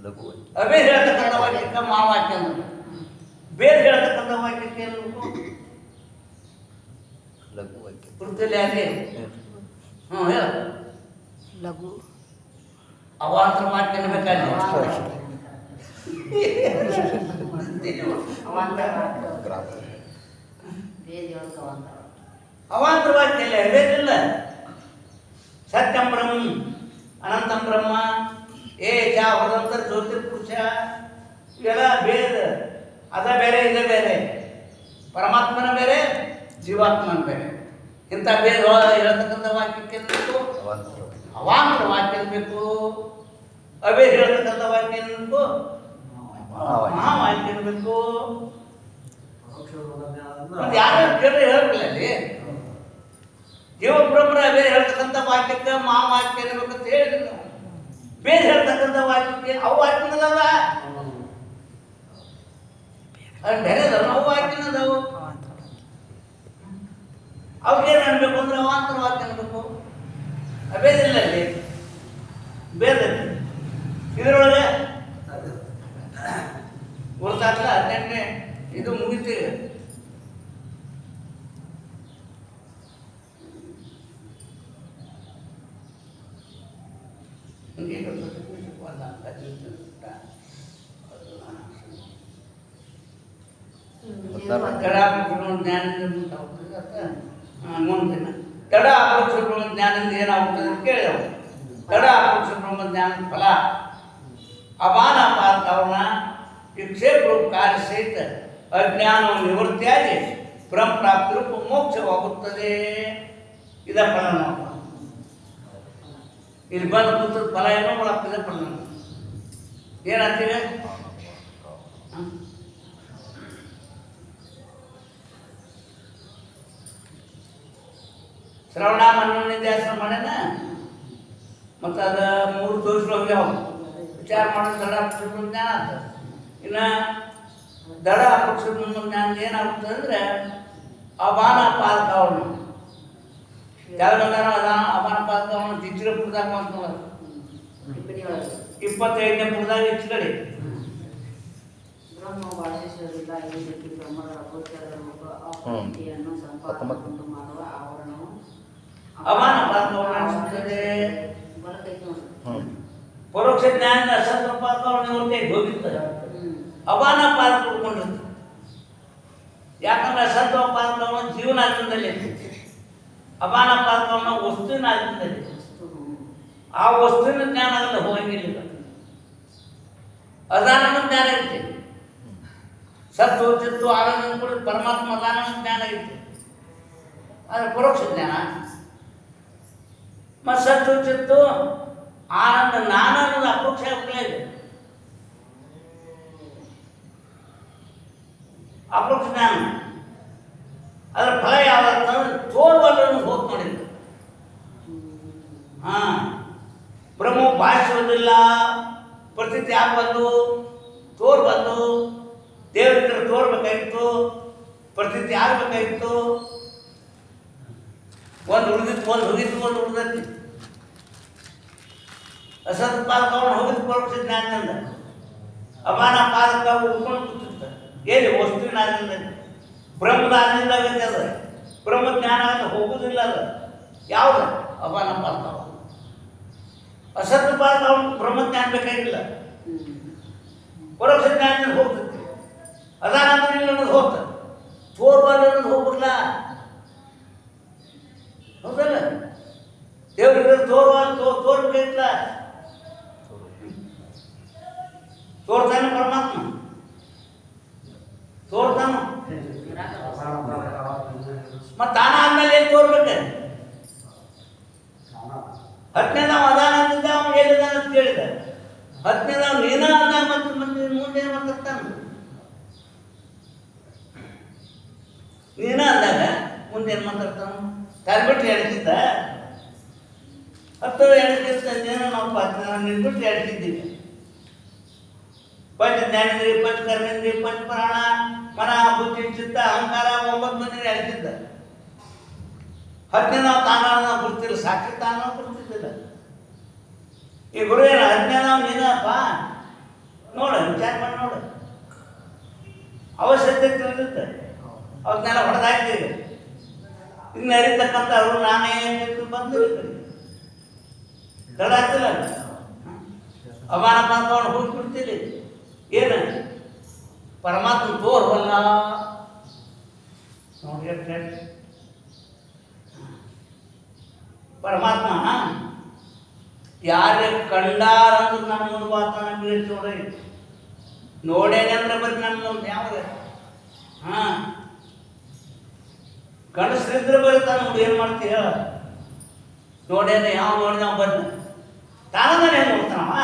ಲಘು ಅಭೇದ ಹೇಳ್ತಕ್ಕಂಥ ವಾಕ್ಯಕ್ಕೆ ಮಾವಾಕ್ಯ ಅಂದ್ರೆ ಬೇರೆ ಹೇಳ್ತಕ್ಕಂಥ ವಾಕ್ಯಕ್ಕೆ ಏನು ಲಘು ವಾಕ್ಯ ವೃತ್ತಿಯಲ್ಲಿ ಯಾಕೆ? ಹ್ಞೂ ಹೇಳ. ಲಘು. ಅವಾಂತರ ವಾಕ್ಯನ ಬೇಕಾದ್ರೆ ಗ್ರಾಮ ಅವಾಂತರ ವಾಕ್ಯ ಇಲ್ಲ ಬೇಕಿಲ್ಲ. ಸತ್ಯಂ ಬ್ರಹ್ಮ ಅನಂತಂ ಬ್ರಹ್ಮ ಏ ಚ ವದಂತ ಜ್ಯೋತಿರ್ಪುರುಷ ಇವೆಲ್ಲ ಬೇರೆ ಅದ ಬೇರೆ ಇದೇ ಬೇರೆ. ಪರಮಾತ್ಮನ ಬೇರೆ ಜೀವಾತ್ಮನ ಬೇರೆ. ಇಂಥ ಭೇದ ಹೇಳ್ತಕ್ಕಂಥ ವಾಕ್ಯಕ್ಕೆ ಬೇಕು? ಅವಾಂತರ ವಾಕ್ಯ ಬೇಕು? ಅವೇ ಹೇಳ್ತಕ್ಕಂಥ ವಾಕ್ಯ ಬೇಕು? ಮಹಾವಾಕ್ಯ. ಮಹಾವಾಕ್ಯ ಬೇಕು? ಯಾರು ಕೇಳಿ ಹೇಳ್ಬಿಲ್ಲ ಅಲ್ಲಿ. ದೇವಬ್ರಹ್ಮರ ಬೇರೆ ಹೇಳ್ತಕ್ಕಂಥ ವಾಕ್ಯಕ್ಕೆ ಮಹಾವಾಕ್ಯ ಅಂತ ಹೇಳಿದ್ರು. ಬೇರೆ ಹೇಳ್ತಕ್ಕಂಥ ವಾಕ್ಯಕ್ಕೆ ಅವು ವಾಕ್ಯದಲ್ಲ ಬೇರೆ ಅವು ವಾಕ್ಯನದವು ಅವ್ರಿಗೆ ಅನ್ಬೇಕು ಅಂದ್ರೆ ಅವಾಂತರ ವಾಕ್ಯ ಅನ್ಬೇಕು ಬೇರೆ ಬೇರೆ ಇದರೊಳಗೆ ಗುರುತಾಗ್ಲ ಹದಿನೆಂಟನೇ ಇದು ಮುಗಿತು ಈಗ. ಹಿಂಗೆ ಗೊತ್ತಿಲ್ಲ, ಅದು ಇದು ಅಂತ. ತಡ ಅಪರೋಕ್ಷಗಳು ಜ್ಞಾನದಿಂದ ಮುಂದಾಗ್ತದೆ ಅಂತ ಆ, ಮುಂದಿನ ತಡ ಅಪರೋಕ್ಷಗಳು ಜ್ಞಾನದಿಂದ ಏನಾಗ್ತದೆ ಅಂತ ಕೇಳಿದವು ತಡ ಅಪರೋಕ್ಷ ಜ್ಞಾನದ ಫಲ ಅಪಾನ ಪಾದಕವನ ವಿಕ್ಷೇಪ ಕಾರ್ಯ ಸಹಿತ ಅಜ್ಞಾನವು ನಿವೃತ್ತಿಯಾಗಿ ಬ್ರಹ್ಮಪ್ರಾಪ್ತಿ ರೂಪ ಮೋಕ್ಷವಾಗುತ್ತದೆ ಇದ ನಾವು ಇಲ್ಲಿ ಬಂದು ಕೂತದ ಫಲ ಏನೋ ಒಳಗ್ತದೆ. ಏನಂತೀವಿ ಹ? ಶ್ರವಣ ಮನ್ನಣೆ ಧ್ಯಾಸ ಮಾಡ್ಯಾನ ಮತ್ತು ಅದು ಮೂರು ದೋಷಗಳು ಹೋಗ್ಯಾವ ವಿಚಾರ ಮಾಡೋದು ದಡ ಅಪಕ್ಷ ಜ್ಞಾನ ಅಂತ ಇನ್ನು ದಡ ಅಪಕ್ಷ ಜ್ಞಾನ ಏನಾಗುತ್ತೆ ಅಂದರೆ ಅಪಾನ ಪಾದಕವನ್ನು ಯಾವ್ದಾರ ಅದ ಅಪಾನ ಪಾದಕವನ್ನು ದಿಚ್ಚಿರ ಪುರದಾಗ ಮಾಡ್ತಾರೆ ಇಪ್ಪತ್ತೈದನೇ ಪುರದಾಗ ಹೆಚ್ಚುಗಡೆ ಬ್ರಹ್ಮ ಬಾಳೇಶ್ವರಿಲ್ಲ ಈ ರೀತಿ ಬ್ರಹ್ಮಗಳ ಗೋಚರ ರೂಪ ಅಪೂರ್ತಿಯನ್ನು ಸಂಪಾದನೆ ಉಂಟು ಮಾಡುವ ಆವರಣವು. ಅಪಾನ ಪಾದಕವನ್ನು ಪರೋಕ್ಷ ಜ್ಞಾನ ಅಸಂತ ಪಾದಕವನ್ನು ಇವ್ರಿಗೆ ಹೋಗಿರ್ತಾರೆ ಹ್ಮ್ ಅಪಾನ ಪಾದ ಕೊಡ್ಕೊಂಡಿರ್ತಾರೆ ಯಾಕಂದ್ರೆ ಅಸತ್ವ ಪಾದಕವನ್ನು ಜೀವನಾರ್ಥದಲ್ಲಿ ಇರ್ತೈತಿ ಅಪಾನ ಪಾದಕವನ್ನು ವಸ್ತುವಿನ ಅರ್ಥದಲ್ಲಿ ಅಷ್ಟು ಹ್ಮ್. ಆ ವಸ್ತುವಿನ ಜ್ಞಾನ ಅದಲ್ಲ ಹೋಗಂಗಿಲ್ಲ ಈಗ. ಅದಾನನ ಜ್ಞಾನ ಇರುತ್ತೆ ಸತ್ತು ಚಿತ್ತು ಆನಂದ ಕೂಡ ಪರಮಾತ್ಮ ಅದಾನನ ಜ್ಞಾನ ಇರುತ್ತೆ ಆದರೆ ಪರೋಕ್ಷ ಜ್ಞಾನ ಮತ್ತು ಸತ್ತು ಚಿತ್ತು ಆನಂದ ನಾನ ಅಪೇಕ್ಷೆ ಅಪರೋಕ್ಷ ಆಗ್ಲೇ ಇದೆ. ಅಪರೋಕ್ಷ ಜ್ಞಾನ ಅದರ ಫಲ ಯಾವತ್ತಂದ್ರೆ ತೋರ್ಬಲ್ಲನ್ನು ಹೋಗಿ ನೋಡಿದ್ರು. ಹಾ. ಬ್ರಹ್ಮ ಭಾಷಿಸೋದಿಲ್ಲ ಪರಿಸ್ಥಿತಿ ಯಾಕೆ ಬಂದು ತೋರ್ ಬಂದು ದೇವರ ತೋರ್ಬೇಕಾಗಿತ್ತು ಪ್ರತೀತಿ ಆಗ್ಬೇಕಾಗಿತ್ತು. ಒಂದು ಉಳಿದಿತ್ತು ಒಂದು ಹೋಗಿತ್ತು ಒಂದು ಉಳಿದೈತಿ ಅಸತ್ ಪಾದಕವನ್ನು ಹೋಗಿದ್ದು ಪರೋಕ್ಷ ಜ್ಞಾನದಿಂದ ಅಪಾನ ಪಾದಕ ಉಳ್ಕೊಂಡು ಕೂತಿದ್ದ ಎಲ್ಲಿ ವಸ್ತುವಿನ ಆನಂದ ಬ್ರಹ್ಮದ ಆನಂದ ಆಗೈತೆ ಅದು ಬ್ರಹ್ಮ ಜ್ಞಾನ? ಅಂತ ಹೋಗುದಿಲ್ಲ ಅದು ಯಾವುದು ಅಪಾನ ಪಾದಕ ಅಸತ್ ಪಾದಕ ಅವನು ಬ್ರಹ್ಮ ಜ್ಞಾನ ಬೇಕಾಗಿಲ್ಲ ಪರೋಕ್ಷ ಜ್ಞಾನದಿಂದ ಹೋಗ್ತೈತಿ ಅದಾನಂದ್ರೆ ಇಲ್ಲ ಹೋಗ್ತದೆ. ಮಾತಾಡ್ತಾನ ಕಾರ್ಬಿಟ್ಟು ಎಡಕ್ಕಿದ್ದ ಹತ್ತಿರ ಎಡಕ್ಕಿರ್ತೇನೋ ನಾವು ಪಾತ್ರ ನಿಂದ್ಬಿಟ್ಟು ಹೇಳ್ತಿದ್ದೀವಿ. ಪಂಚ ಜ್ಞಾನೇಂದ್ರಿಯ ಪಂಚ ಕರ್ಮೇಂದ್ರಿಯ ಪಂಚ ಪ್ರಾಣ, ಮನ, ಬುದ್ಧಿ, ಚಿತ್ತ, ಅಹಂಕಾರ, ಒಂಬತ್ತು ಮಂದಿ ಎಡಕ್ಕಿದ್ದ ಹತ್ತನೇ ನಾವು ತಾನ ನಾವು ಕೊಡ್ತಿಲ್ಲ ಸಾಕ್ಷಿ ತಾನ ಕೊಡ್ತಿದ್ದಿಲ್ಲ ಈ ಗುರು ಏನು ಹತ್ತನೇ ನಾವು ನೀನಪ್ಪ. ನೋಡ, ವಿಚಾರ ಮಾಡಿ ನೋಡು. ಅವಶ್ಯಕತೆ ತಿಳಿದಿತ್ತು ಅವನ್ನೆಲ್ಲ ಹೊಡೆದಾಕ್ತೀವಿ. ಇನ್ನು ಅರಿತಕ್ಕಂಥ ಅವರು ನಾನೇ ಅಂತ ಬಂದು ತಡ ಆಗ್ತಿಲ್ಲ ಅವಾನ ಮಾಡ್ಕೊಂಡು ಹೋಗ್ಬಿಡ್ತೀರಿ ಏನು? ಪರಮಾತ್ಮ ತೋರ್ವಲ್ಲ. ನೋಡಿ ಪರಮಾತ್ಮ ಯಾರೇ ಕಂಡಾರಂದ್ರೆ ನನ್ನ ಮುಂದೆ ಬಾತಾನ ಬೀಳಿ ನೋಡ್ರಿ. ನೋಡೇನೆ ಅಂದ್ರೆ ಬರೀ ನನ್ನ ಮುಂದೆ. ಯಾವಾಗ? ಹಾಂ? ಗಂಡಸ್ರಿದ್ರೆ ಬರೀತಾನೆ ನೋಡಿ ಏನು ಮಾಡ್ತೀಯ? ನೋಡೇನ ಯಾವ ನೋಡಿದ ಬಂದ ಏನು ತಾನೇ ಹೆಂಗೆ ನೋಡ್ತಾನವ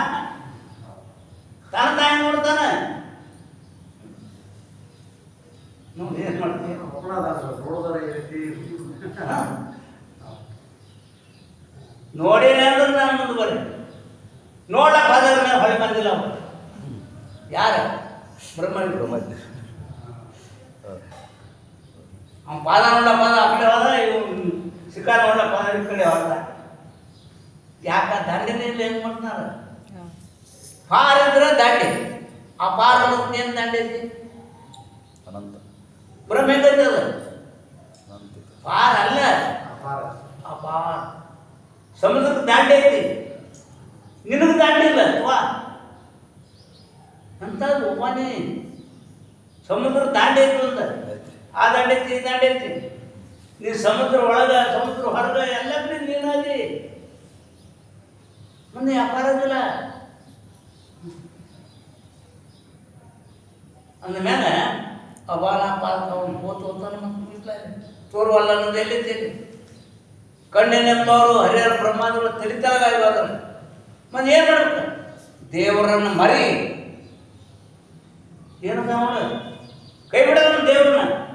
ತಾನ ತಾನೇ ನೋಡ್ತಾನೆ? ನೋಡಿ ಏನು ಮಾಡ್ತೀಯ? ನೋಡೇನೆ ಅಂದ್ರೆ ನಾನು ಮುಂದೆ ಬರ್ರಿ ನೋಡ್ಲಕ್ಕೆ ಹೋದ್ರೆ ಮೇಲೆ ಹೊಳೆ ಬಂದಿಲ್ಲ ಯಾರು? ಬ್ರಹ್ಮಣ್ಯ ಬ್ರಹ್ಮಜ್ಞ ಅವ್ನು ಪಾದ ನೋಡ ಪಾದ ಆ ಕಡೆ ಹೋದ ಇವ್ ಸಿಕ್ಕ ನೋಡ ಪಾದ ಈ ಕಡೆ ಹೋದ ಯಾಕ ದಂಡಿನ ಇಲ್ಲ ಹೆಂಗ್ ಮಾಡ್ತಾರ ಪಾರ ಇದ್ರೆ ದಂಡಿ ಆ ಪಾರ ಅನ್ನೋದಕ್ಕೆ ಏನ್ ದಂಡಿ ಐತಿ ಅನಂತ ಬ್ರಹ್ಮ ಹೆಂಗೈತಿ ಅದು ಅನಂತ ಪಾರ ಅಲ್ಲ ಆ ಪಾರ ಸಮುದ್ರಕ್ಕೆ ದಾಂಡಿ ಐತಿ ನಿನಗೆ ದಾಂಡಿ ಇಲ್ಲ ವಾ ಅಂತದ್ದು ಒಬ್ಬನೇ ಸಮುದ್ರ ದಾಂಡಿ ಐತಿ ಒಂದು ಐತ್ರಿ ಆ ದಂಡೆ ಐತಿ ಈ ನೀ ಸಮುದ್ರ ಒಳಗ, ಸಮುದ್ರ ಹೊರಗ ಎಲ್ಲ ಕಡೆ ನೀನಾದಿ ಮುಂದೆ ವ್ಯಾಪಾರ ಇಲ್ಲ ಅಂದ ಮೇಲೆ ಅವಾನ ಹೋತು ಹೋತಾನೆ ಮತ್ತೆ ತೋರುವಲ್ಲ ಅನ್ನೋದು ಎಲ್ಲಿದ್ದೇನೆ ಕಣ್ಣಿನೆಂಬವರು ಹರಿಹರ ಬ್ರಹ್ಮಾದಿಗಳು ತಿಳಿತಾಗ ಇವಾಗ. ಮತ್ತೆ ಏನು ಮಾಡ್ಬೇಕು? ದೇವರನ್ನು ಮರಿ. ಏನದ ಅವನು? ಕೈ ಬಿಡೋನು ದೇವ್ರನ್ನ.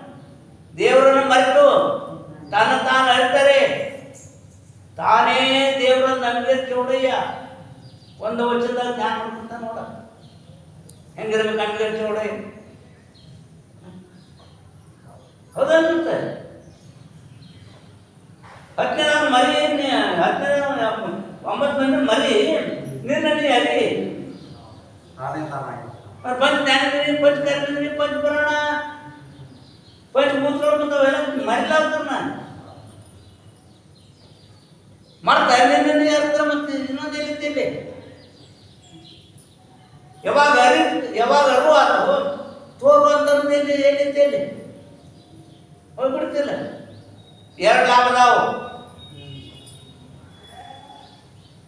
ದೇವರನ್ನು ಮರೆತು ತನ್ನ ತಾನು ಅಳ್ತಾರೆ ತಾನೇ ದೇವರನ್ನು ನಮಗೆ ಉಡಯ್ಯ. ಒಂದು ವಚನದಲ್ಲಿ ಧ್ಯಾನ ಮಾಡ್ಕೊಂತ ನೋಡ. ಹೆಂಗಿರ್ಬೇಕು ಹಂಗೆ ಚೌಡಯ್ಯ ಹೌದಲ್ಲ ಹತ್ತನೇ ಮರಿ ಹತ್ತನೇ ಒಂಬತ್ತು ಮಂದಿ ಮರಿ ನೀರಿನಲ್ಲಿ ಅಲ್ಲಿ. ಪಂಚ ಜ್ಞಾನ ಪಂಚ ಕರ್ಮಿ ಪಂಚ ಬರ ಎರಡು ಮೂರು ಸಾವಿರ ಬಂದವ ಮರಿಲ ನಾನು ಮರ್ತಾ ಇದ್ದೇನೆ ಯಾರ ಮತ್ತೆ ಇನ್ನೊಂದು ಎಲ್ಲಿದ್ದೇವೆ ಯಾವಾಗ ಅರಿ ಯಾವಾಗ ಅರು ಆತು ತೋರು ಅಂತಂದೇನೆ ಎಲ್ಲಿದ್ದೇನೆ ಹೋಗ್ಬಿಡ್ತಿಲ್ಲ ಎರಡು ಲಾಭ ನಾವು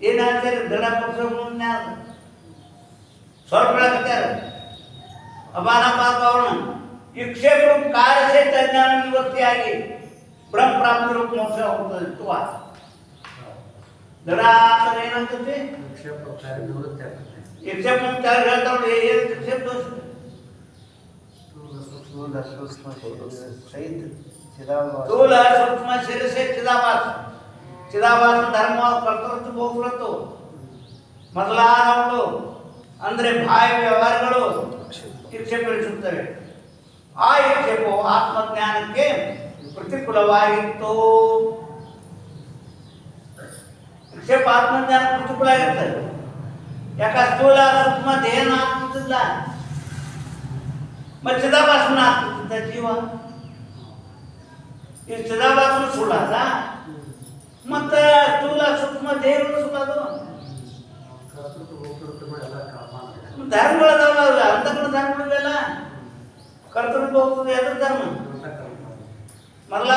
ಏನಾಗ್ತಾರೆ ದೃಢ ಪಕ್ಷ ಮುಂದೆ ಸ್ವಲ್ಪ ಅಪಾರ ಪಾಪ ಅವನು ವಿಕ್ಷೇಪ ರೂಪ ಕಾರ್ಯಸಹಿತ ಅಜ್ಞಾನ ನಿವೃತ್ತಿಯಾಗಿ ಬ್ರಹ್ಮ ಪ್ರಾಪ್ತಿ ರೂಪ ಮೋಕ್ಷ ಹೋಗ್ತದೆ ತುವ ದೃಢ ಅಂದ್ರೆ ಏನಂತತಿ ವಿಕ್ಷೇಪ ಹೇಳ್ತಾವೆ ಏನು ವಿಕ್ಷೇಪ ದೋಷ ಸ್ಥೂಲ ಸೂಕ್ಷ್ಮ ಶಿರಸೆ ಚಿದಾಭಾಸ. ಚಿದಾಭಾಸ. ಧರ್ಮ ಕರ್ತೃತ್ವ ಭೋಗೃತ್ತು ಮೊದಲಾದವುಗಳು ಅಂದರೆ ಬಾಹ್ಯ ವ್ಯವಹಾರಗಳು ವಿಕ್ಷೇಪಿಸುತ್ತವೆ ಆ ವಿಕ್ಷೇಪವು ಆತ್ಮಜ್ಞಾನಕ್ಕೆ ಪ್ರತಿಕೂಲವಾಗಿತ್ತು ವಿಕ್ಷೇಪ ಆತ್ಮಜ್ಞಾನ ಪ್ರತಿಕೂಲ ಆಗಿರ್ತದೆ ಯಾಕ ಸ್ಥೂಲ ಸೂಕ್ಷ್ಮ ದೇಹನ ಆಗ್ತಿಲ್ಲ ಮತ್ತೆ ಚಿದಾಭಾಸನ ಆಗ್ತಿದ್ದ ಜೀವ. ಈ ಚಿದಾಭಾಸನ ಸುಳ್ಳಾದ ಮತ್ತೆ ಸ್ಥೂಲ ಸೂಕ್ಷ್ಮ ದೇಹಗಳು ಸುಳ್ಳದು ಧರ್ಮಗಳದಾವಲ್ಲ ಅಂತಕ್ಕಂಥ ಧರ್ಮಗಳಿವೆಲ್ಲ. ಕರ್ತೃತ್ವ ಹೋಗ್ತದೆ ಎದ್ರ ಧರ್ಮ. ಅವರಿಂದ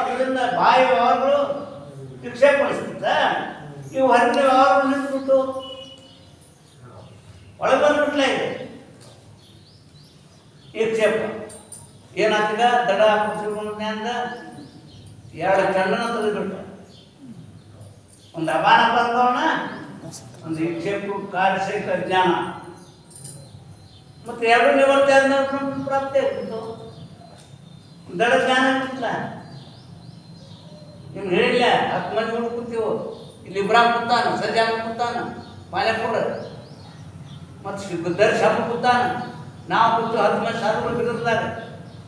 ಅದರಿಂದ ಬಾಯಿ ವ್ಯವಹಾರಗಳು ವಿಕ್ಷೇಪಡಿಸುತ್ತ ಇವು ಹೊರಗಿನ ವ್ಯವಹಾರಗಳು ನಿಂತ್ಬಿಟ್ಟು ಒಳಗೆ ಬಂದ್ಬಿಟ್ಲೇ ಇದೆ. ವಿಕ್ಷೇಪ ಏನಾಗ್ತದ? ದಡ ಜ್ಞಾನದ ಎರಡು ಚಂಡನ ತೆಗೆದುಬಿಟ್ಟ. ಒಂದು ಅಪಾನ ಬಂದವನ, ಒಂದು ವಿಕ್ಷೇಪ ಕಾರ್ಯಸಹಿತ ಜ್ಞಾನ. ಮತ್ತೆ ಎರಡು ನಿವೃತ್ತಿ ಆದ್ಮೇಲೆ ಪ್ರಾಪ್ತಿ ಆಗ್ಬಿಟ್ಟು ದಡ ಜ್ಞಾನ ಆಗ್ಬಿಟ್ಲ ನಿಮ್ಗೆ ಹೇಳಿಲ್ಲ, ಹತ್ತು ಮಂದಿ ಹುಡುಗ ಕೂತೀವೋ? ಇಲ್ಲಿ ಇಬ್ರಾಮ್ ಕೂತಾನ ಸಜ್ಜಾನ ಕೂತಾನ ಮಾಲೆಪುರ ಮತ್ತು ಸಿದ್ದರ ಶಾಪ ಕೂತಾನ. ನಾವು ಕೂತು ಹತ್ತು ಮಂದಿ ಸಾಧುಗಳು ಬಿದ್ದದಾಗ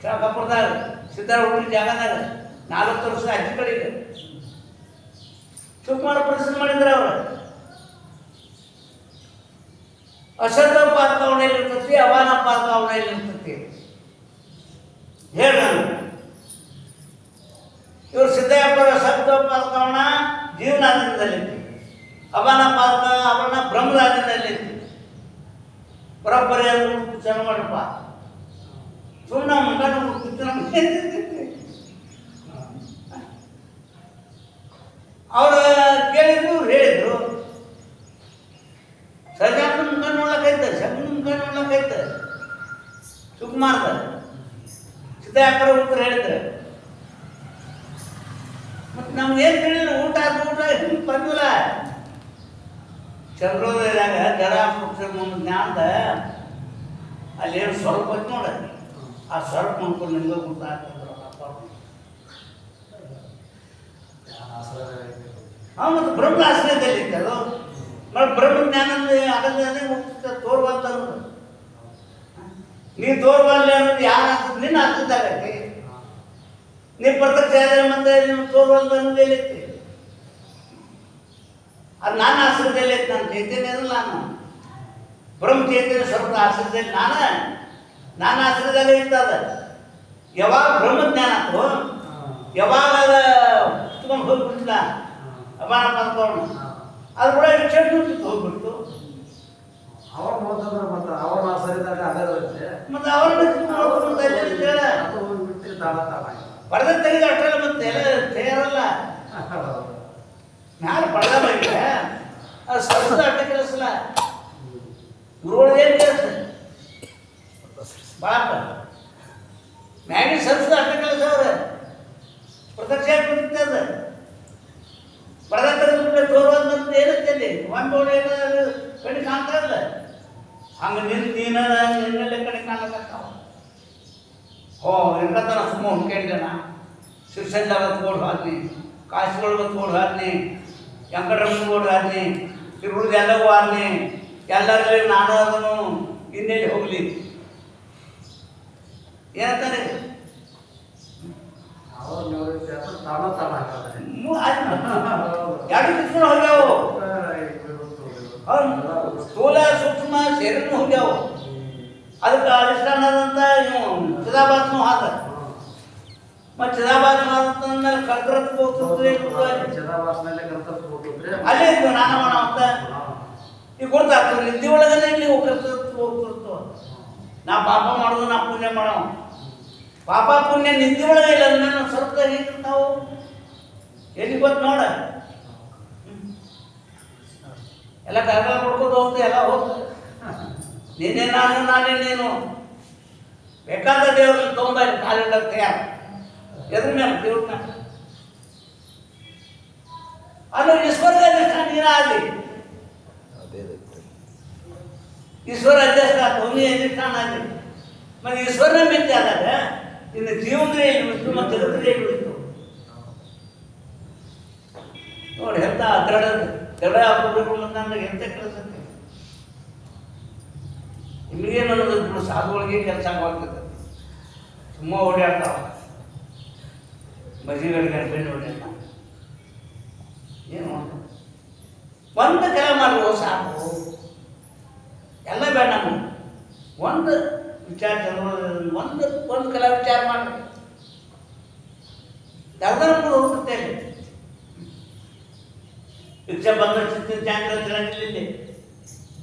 ಶಾಖಪುರದಾಗ ಸಿದ್ಧಾರ ಹುಟ್ಟಿದ ಜಾಗದಾಗ ನಾಲ್ಕು ವರ್ಷ ಅಜ್ಜಿ ಕಡೆಗೆ. ಸುಮಾರು ಪ್ರಶ್ನೆ ಮಾಡಿದ್ರು ಅವರು. ಅಸತ ಪಾರ್ಕ ಅವನಲ್ಲಿ ಇರ್ತೈತಿ ಅವಾನ ಪಾರ್ಕ ಅವನಲ್ಲಿ ಇರ್ತೈತಿ ಹೇಳ ಇವರು ಸಿದ್ದಯ್ಯಪ್ಪರ ಶಬ್ದ ಪಾಲ್ಕವನ್ನ ಜೀವನಾದಿಂದಲಿತ್ತು ಅವನ ಪಾಲ್ಕ ಅವನ ಬ್ರಹ್ಮರಾಜನಲ್ಲಿತ್ತು ಬರೋಬ್ಬರಿ ಅದು ಚೆನ್ನ ಮಾಡಪ್ಪ ಸುಮ್ಮನೆ ಮುಖ ಅವ್ರು ಸುಕುಮಾರ್ದ ಸಿದ್ದಯ್ಯಪ್ಪರ ಉತ್ತರ ಹೇಳಿದ್ರೆ. ಮತ್ತೆ ನಮ್ಗೆ ಏನು ತಿಳಿಲ್ಲ ಊಟ ಊಟ ಬಂದಿಲ್ಲ ಚಂದ್ರೋದಯದಾಗ ಜರ ಮುಂದೆ ಜ್ಞಾನದ ಅಲ್ಲಿ ಏನು ಸ್ವಲ್ಪ ನೋಡ. ಆ ಸ್ವಲ್ಪ ಮಾಡ್ಕೊಂಡು ನಿಮ್ಗೆ ಗೊತ್ತಾಗ್ತದೆ. ಹಾಂ, ಮತ್ತು ಬ್ರಹ್ಮ ಆಶ್ರಯದಲ್ಲಿ ಇತ್ತು ಅದು ಜ್ಞಾನ ಬ್ರಹ್ಮ ಜ್ಞಾನದ ಅದಲ್ಲದೆ ಹೋಗ್ತದೆ ತೋರ್ಬಂತ ಅನ್ನೋದು ನೀ ತೋರ್ಬಲ್ಲೆ ಅನ್ನೋದು ಯಾರು ಅಂತ ನಿನ್ನ ಆಗ್ತದಾಗತ್ತೆ ನೀ ಪ್ರತ್ಯಕ್ಷ ಆದರೆ ಮತ್ತೆ ನೀವು ತೋರ್ಬಲ್ಲ ಅನ್ನೋದು ಎಲ್ಲಿತ್ತು? ಅದು ನಾನು ಆಶ್ರಯದಲ್ಲಿ ಐತೆ ನಾನು ಚೈತನ್ಯ ಅದಲ್ಲ ನಾನು. ಬ್ರಹ್ಮ ಚೈತನ್ಯ ಸ್ವಲ್ಪ ಆಶ್ರಯದಲ್ಲಿ ನಾನು. ನಾನು ಆಶ್ರಯದಲ್ಲಿ ಇರ್ತದ ಯಾವಾಗ ಬ್ರಹ್ಮ ಜ್ಞಾನ ಆಯ್ತು ಯಾವಾಗ ಕುತ್ಕೊಂಡು ಹೋಗ್ಬಿಟ್ಟಿಲ್ಲ ಅಪಾನ ಪಡ್ಕೊಂಡು ಅದು ಕೂಡ ಚಟ್ನಿ ಹೋಗ್ಬಿಡ್ತು. ಅವ್ರ ನೋಡ್ತಂದ್ರೆ ಮತ್ತೆ ಅವ್ರ ನಾವು ಸರಿದಾಗ ಅದೇ ಇರುತ್ತೆ ಮತ್ತೆ ಅಂತ ಅದು ಬಿಟ್ಟು ತಾಳ ತಾಳ ಪಡೆದ ತೆಗೆದು ಅಷ್ಟಲ್ಲ ಮತ್ತೆ ಎಲ್ಲ ತೇರಲ್ಲ ನಾನು ಪಡೆದ ಬಗ್ಗೆ ಅದು ಸರ್ಸದ ಅಡ್ಡ ಕೆಲಸಲ್ಲ. ಗುರುಗಳಿಗೆ ಏನು ಕೆಲಸ ಬಾಪ ಮ್ಯಾಗಿ ಸರ್ಸದ ಅಡ್ಡ ಕೆಲಸ ಅವ್ರ. ಪ್ರತ್ಯಕ್ಷ ಬಿಡ್ತದ ಪಡೆದ ತೆಗೆದು ತೋರುವಂತ ಏನಂತೆ ಅಲ್ಲಿ ಒಂದು ಓಡಿ ಏನಾದ್ರು ಕಡೆ ಕಾಣ್ತಾ ಇಲ್ಲ? ಹಂಗೆ ನಿನ್ನ ನೀನ ನಿನ್ನೆಲ್ಲ ಕಡೆ ಕಾಣಕತ್ತಾವ ಓ ಎಂಕತನ ಸುಮ್ಮ ಹುಡ್ಕೊಂಡಿದ್ದಾನ ಶಿರ್ಸಂದಾಗ ತಗೊಂಡು ಹಾದ್ನಿ ಕಾಸುಗಳು ತಗೊಂಡು ಹಾದ್ನಿ ವೆಂಕಟರಮಣ ತಗೊಂಡು ಹಾದ್ನಿ ತಿರುಗುಳ್ದು ಎಲ್ಲವೂ ಹಾದ್ನಿ ಎಲ್ಲರಲ್ಲಿ ನಾನು ಅದನ್ನು ಇನ್ನೆಲ್ಲಿ ಹೋಗಲಿ? ಏನಂತಾನೆ ಎರಡು ಕಿತ್ಕೊಂಡು ಹೋಗ್ಯಾವು. ಸ್ಥೂಲ ಸೂಕ್ಷ್ಮ ಶರೀರನು ಹೋಗ್ಯಾವ ಅದಕ್ಕೆ ಅಧಿಷ್ಠಾನದಂತ ಇವು ಚಿದಾಬಾದ್ನು ಹಾದ. ಮತ್ತೆ ಚಿದಾಭಾಸನ ಆದಂತಂದ್ಮೇಲೆ ಕರ್ತೃತ್ವ ಹೋಗ್ತದೆ ಚಿದಾವಾಸನಲ್ಲೇ ಕರ್ತವ್ಯ ಹೋಗಿದ್ರೆ ಅಲ್ಲೇ ಇದ್ದು ನಾನು ಮಾಡ ಅಂತ. ಈಗ ಗೊತ್ತಾಗ್ತದೆ ನಿದ್ದೆ ಒಳಗನೆ ಇಲ್ಲಿ ಕರ್ತೃತ್ವ ಹೋಗ್ತಿರ್ತವ. ನಾ ಪಾಪ ಮಾಡೋದು ನಾ ಪುಣ್ಯ ಮಾಡೋ ಪಾಪ ಪುಣ್ಯ ನಿದ್ದೆ ಒಳಗೆ ಇಲ್ಲ ನನ್ನ ಸ್ವಲ್ಪ ಇರ್ತಾವು ಎಲ್ಲಿ ಗೊತ್ತು ನೋಡ. ಎಲ್ಲ ಕರ್ಕರ ಮಾಡ್ಕೊಂಡು ಹೋಗ್ತೀವಿ ಎಲ್ಲ ಹೋಗ್ತದೆ. ನೀನೇ ನಾನು ನಾನೇ ನೀನು? ಬೇಕಾದ ದೇವರು ತೊಗೊಂಬ ಕಾಲಿಂದ ತಯಾರು. ಎದ್ರ ಮೇಲೆ ದೇವ್ರ ಮೇಲೆ. ಅದು ಈಶ್ವರ ಅದೇ ಈಶ್ವರ ಅಧ್ಯಕ್ಷ ಭೂಮಿ ಅಧಿಷ್ಠಾನ ಆಗಲಿ ಮತ್ತೆ ಈಶ್ವರನ ಮಿತಿ ಆದಾಗ ಇನ್ನು ಜೀವನ ಎಲ್ಲಿ ಮತ್ತು ಜಗತ್ತದೇ ಎಲ್ಲಿ ನೋಡಿ ಎಂತ ದೃಢ ಆ ಮತ್ತು ನನಗೆ ಎಂತ ಕೆಲಸ ನಿಮಗೇನು ಅನ್ನೋದು ಬಿಡು, ಸಾಧುಗಳಿಗೆ ಕೆಲಸ ಆಗ್ತದೆ ತುಂಬ ಓಡಾಡ್ತಾವ. ಮಜಿಗಳಿಗೆ ಬೆನ್ನು ಓಡಾಡ್ತ ಏನು? ಒಂದು ಕೆಲ ಮಾಡುವ ಸಾಕು ಎಲ್ಲ ಬೇಡ ನಮ್ಮ ಒಂದು ವಿಚಾರ ಒಂದು ಒಂದು ಕೆಲ ವಿಚಾರ ಮಾಡಿ ದರ್ದನ ಹೋಗುತ್ತೆ ಅಲ್ಲಿ ಭಿಕ್ಷೆ ಬಂದ ಚಿತ್ತಿನ ಚಾಂದ್ರ ತಿಳಂಗಿಲ್ಲ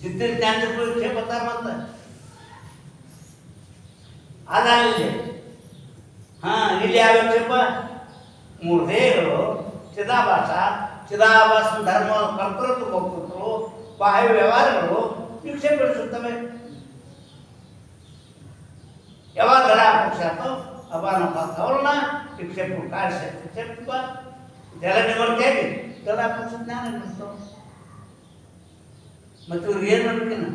ಚಿತ್ತಿನ ಚಾಂದ್ರ ಭಿಕ್ಷೆ ಬರ್ತಾರ ಮತ್ತೆ ಅದಾಗಲಿ ಹಾ ಇಲ್ಲಿ ಯಾವ ವಿಕ್ಷೇಪ ಮೂರು ದೇಹಗಳು ಚಿದಾಭಾಸ ಚಿದಾಭಾಸ ಧರ್ಮ ಕರ್ತೃತ್ವ ಹೋಗ್ತಿದ್ರು ಬಾಹ್ಯ ವ್ಯವಹಾರಗಳು ವಿಕ್ಷೇಪಿಸುತ್ತವೆ ಯಾವಾಗ ದರ ಪುರುಷಾತು ಅಪಾನ ಅವ್ರನ್ನ ವಿಕ್ಷೇಪ ಕಾರ್ಯ ವಿಕ್ಷೇಪ ಜಲ ನಿವೃತ್ತಿಯಾಗಿ ದರ ಪುರುಷ ಜ್ಞಾನ ಇರ್ತಾವ ಮತ್ತು ಇವ್ರಿಗೆ ಏನು ಮಾಡ್ತೀನಿ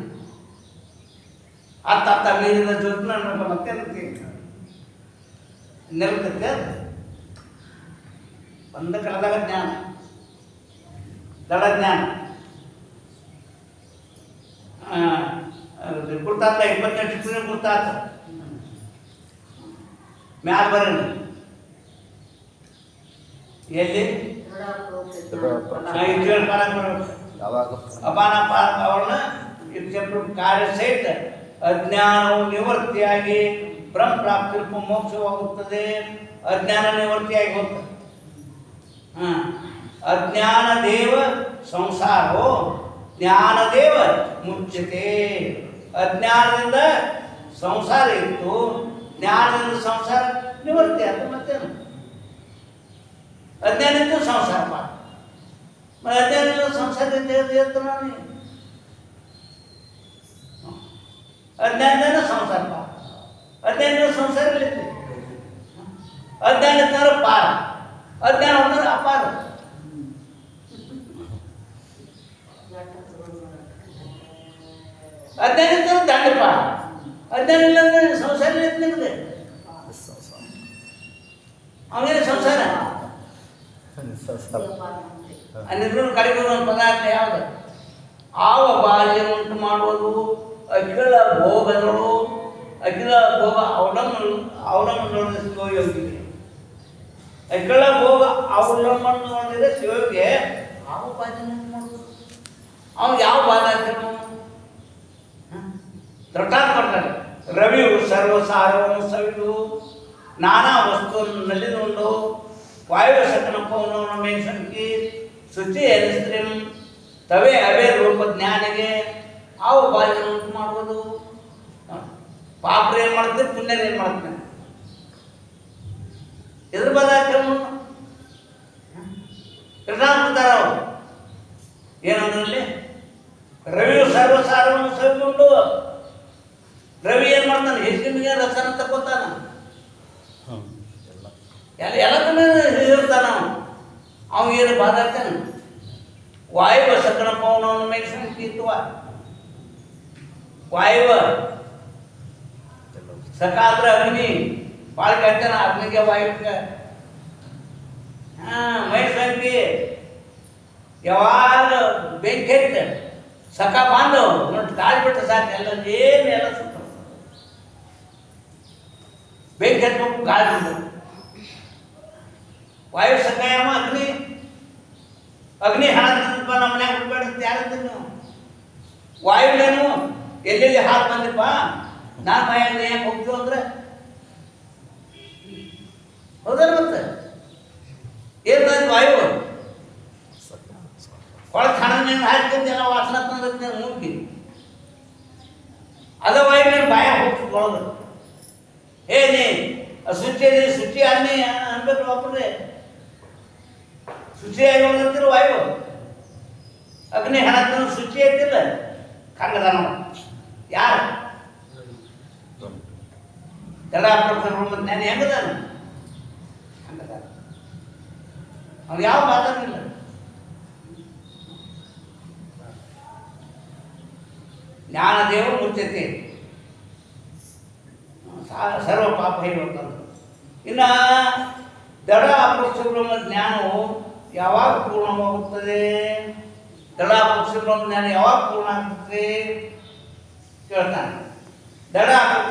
ಅತ್ತ ಅತ್ತ ಮೀರಿದ ಜೊತೆ ನಾನು ಮತ್ತೆ ನೆಲಕತ್ತೆ ಒಂದು ಕಳೆದಾಗ ಜ್ಞಾನ. ದಡ ಜ್ಞಾನ. ಗುರ್ತಾತ ಇಪ್ಪತ್ತೆಂಟು ಟಿಪ್ಪಣಿ ಗುರ್ತಾತ ಮ್ಯಾಲ ಬರೋಣ ಎಲ್ಲಿ? ಯಾವಾಗ ಅಪಾನ ಅವ್ರನ್ನ ಕಾರ್ಯ ಸಹಿತ ಅಜ್ಞಾನವು ನಿವೃತ್ತಿಯಾಗಿ ಬ್ರಹ್ಮ ಪ್ರಾಪ್ತಿ ರೂಪ ಮೋಕ್ಷವಾಗುತ್ತದೆ ಅಜ್ಞಾನ ನಿವೃತ್ತಿಯಾಗಿ ಹೋಗ್ತದೆ ಹಾಂ ಅಜ್ಞಾನದೇವ ಸಂಸಾರೋ ಜ್ಞಾನದೇವ ಮುಚ್ಚತೆ ಅಜ್ಞಾನದಿಂದ ಸಂಸಾರ ಇತ್ತು ಜ್ಞಾನದಿಂದ ಸಂಸಾರ ನಿವೃತ್ತಿ ಅದು ಮತ್ತೇನು ಅಜ್ಞಾನದಿಂದ ಸಂಸಾರ ಪಾ మరి ಅಜ್ಞಾನದಿಂದ ಸಂಸಾರ ಇರ್ತಾನೆ ಅಜ್ಞಾನದಿಂದ ಸಂಸಾರ ಪಾ ಅಜ್ಞಾನದಿಂದ ಸಂಸಾರ ಇರುತ್ತೆ ಅಜ್ಞಾನ ಇರ್ತಾರೆ ಪಾರ ಅಜ್ಞಾನ ಹೋದ್ರೆ ಅಪಾರ ಅಜ್ಞಾನ ಇರ್ತಾರೆ ದಂಡ ಪಾರ ಅಜ್ಞಾನ ಇಲ್ಲ ಅಂದ್ರೆ ಸಂಸಾರ ಇಲ್ಲ ನಿಮಗೆ ಅವನೇನು ಸಂಸಾರ ಅನ್ನಿದ್ರು ಕಡಿಮೆ ಪದಾರ್ಥ ಯಾವುದು? ಆವ ಬಾಲ್ಯ ಉಂಟು ಮಾಡುವುದು, ಅಖಿಲ ಭೋಗಗಳು, ಅಖಿಲ ಭೋಗ ಅವಲಂಬನ ಅವಲಂಬನ ಶಿವಯೋಗಿಗೆ ಅಖಿಲ ಭೋಗ ಅವಲಂಬನ ನೋಡಿದ್ರೆ ಆವ ಬಾಲ್ಯ ಉಂಟು ಮಾಡುವುದು? ಅವನು ಯಾವ ಬಾಧ ದೃಷ್ಟಾಂತ ಮಾಡ್ತಾನೆ ರವಿಯು ಸರ್ವಸಾರವನ್ನು ಸವಿದು, ನಾನಾ ವಸ್ತುವಿನಲ್ಲಿರುಂಡು ವಾಯು ಸಕನಪವನ್ನು ಮೇಷಂಕಿ ಶುಚಿ ಎನಿಸ್ತ್ರಿಂ ತವೇ ಅವೇ ರೂಪ ಜ್ಞಾನಿಗೆ ಅವು ಬಾಲ್ಯ ಉಂಟು ಮಾಡುವುದು. ಪಾಪರು ಏನು ಮಾಡ್ತಾರೆ ಪುಣ್ಯರು ಏನು ಮಾಡ್ತಾರೆ? ಎದ್ರ ಬದ ಕೃಷ್ಣಾಂತಾರ ಅವರು ಏನಂದ್ರಲ್ಲಿ? ರವಿಯು ಸರ್ವಸಾರವನ್ನು ಸವಿಕೊಂಡು ರವಿ ಏನು ಮಾಡ್ತಾನೆ? ಹೆಚ್ಚಿನ ರಸನ ತಗೋತಾನ ಎಲ್ಲ. ಎಲ್ಲದನ್ನ ಇರ್ತಾನ ಅವ ಏನು ಬಾದಾಡ್ತಾನೆ ವಾಯುವ ಸಕಲ ಪವನವನ್ನು ಮೇಲ್ಸಂಗ್ ಕೀರ್ತಿವ ವಾಯುವ ಸಕ ಅಂದ್ರೆ ಅಗ್ನಿ ಭಾಳ ಕಟ್ತಾನ ಅಗ್ನಿಗೆ ವಾಯುವಿಗೆ ಹಾ ಮೈಸಂಗಿ ಯಾವಾಗ ಬೆಂಕಿ ಹಚ್ಚ ಸಕ ಬಾಂಧವ್ ನೋಡಿ ಕಾಲ್ಬಿಟ್ಟು ಸಾಕು ಎಲ್ಲ ಏನು ಎಲ್ಲ ಸುತ್ತ ಬೆಂಕಿ ಹಚ್ಬೇಕು ಗಾಳಿ ಬಿಡ್ಬೇಕು ವಾಯು ಸಂಗಾಯಮ ಅಗ್ನಿ ಅಗ್ನಿ ಹಾಳಾಗ್ತದಪ್ಪ ನಮ್ಮ ಮನ್ಯಾಗ ಬಿಡ್ಬೇಡ ಅಂತ ಯಾರಂತ ನೀವು ವಾಯುಲೇನು ಎಲ್ಲೆಲ್ಲಿ ಹಾಲು ಬಂದಿಪ್ಪ ನಾನು ಮಯ ಯಾಕೆ ಹೋಗ್ತೀವಿ ಅಂದ್ರೆ ಹೌದಲ್ಲ ಮತ್ತೆ ಏನ್ ವಾಯು ಕೊಳತ್ ಹಣದಿಂದ ಹಾಕಿದ್ದು ಎಲ್ಲ ವಾಸನ ತಂದಕ್ಕೆ ಮೂಗಿ ಅದ ವಾಯು ನೀನು ಬಾಯ ಹೋಗ್ತದೆ ಒಳಗೆ ಏನಿ ಶುಚಿ ಇದೆ ಶುಚಿ ಅನ್ನಿ ಅನ್ಬೇಕು ಒಬ್ಬರೇ ಶುಚಿಯಾಗಿ ಹೋಗಿರ್ತಿರ ವಾಯು. ಅಗ್ನಿ ಹಣತನ ಶುಚಿ ಐತಿಲ್ಲ. ಕಂಗದಾನ. ಯಾರು? ಎಲ್ಲ ಪ್ರಕರಣ ನಾನು ಹೆಂಗದಾನ? ಹಂಗದ ಅವ್ನು ಯಾವ ಮಾತಾಡಿಲ್ಲ ಜ್ಞಾನದೇವ ಮುಚ್ಚತೆ ಸರ್ವ ಪಾಪ ಹೇಳುವಂಥದ್ದು ಇನ್ನು ದಡ ಬ್ರಹ್ಮ ಜ್ಞಾನವು ಯಾವಾಗ ಪೂರ್ಣವಾಗುತ್ತದೆ ದಡ ಅಪಕ್ಷಬ್ರಹ್ಮ ಜ್ಞಾನ ಯಾವಾಗ ಪೂರ್ಣ ಆಗುತ್ತದೆ ಕೇಳ್ತಾನೆ. ದಡ